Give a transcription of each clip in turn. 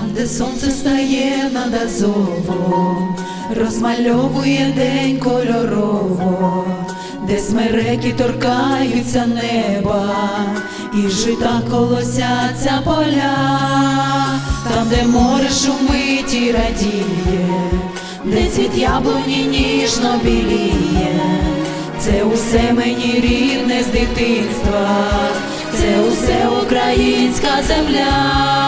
Там, де сонце стає над Азовом, розмальовує день кольорово, де смереки торкаються неба, і жита колосяться поля, там, де море шумить і радіє, де цвіт яблуні ніжно біліє, це усе мені рідне з дитинства, це усе українська земля.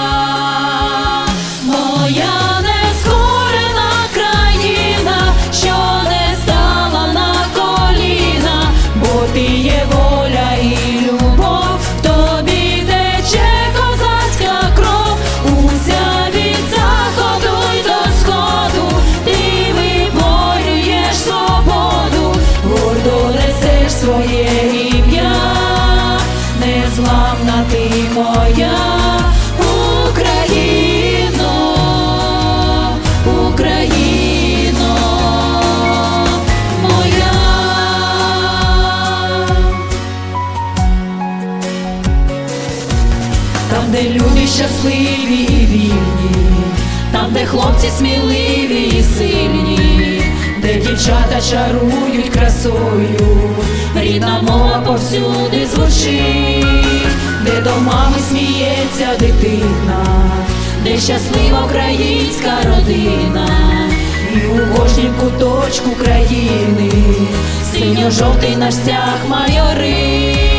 Де люди щасливі і вільні, там, де хлопці сміливі і сильні, де дівчата чарують красою, рідна мова повсюди звучить, де до мами сміється дитина, де щаслива українська родина, і у кожній куточку країни синьо-жовтий наш стяг майорить.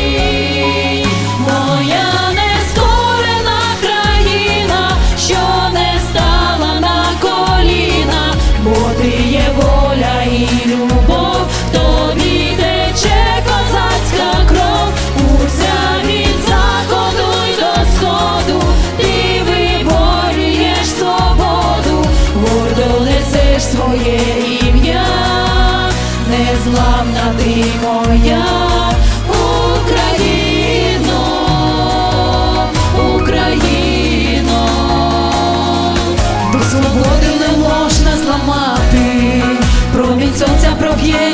Незламна ти моя. Україно, Україно, дух свободи не можна зламати, промінь сонця проб'ється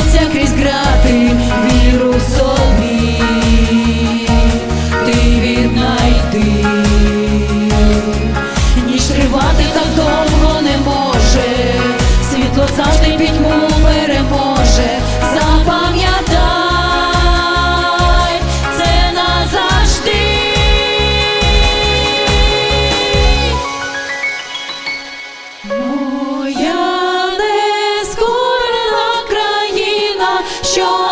your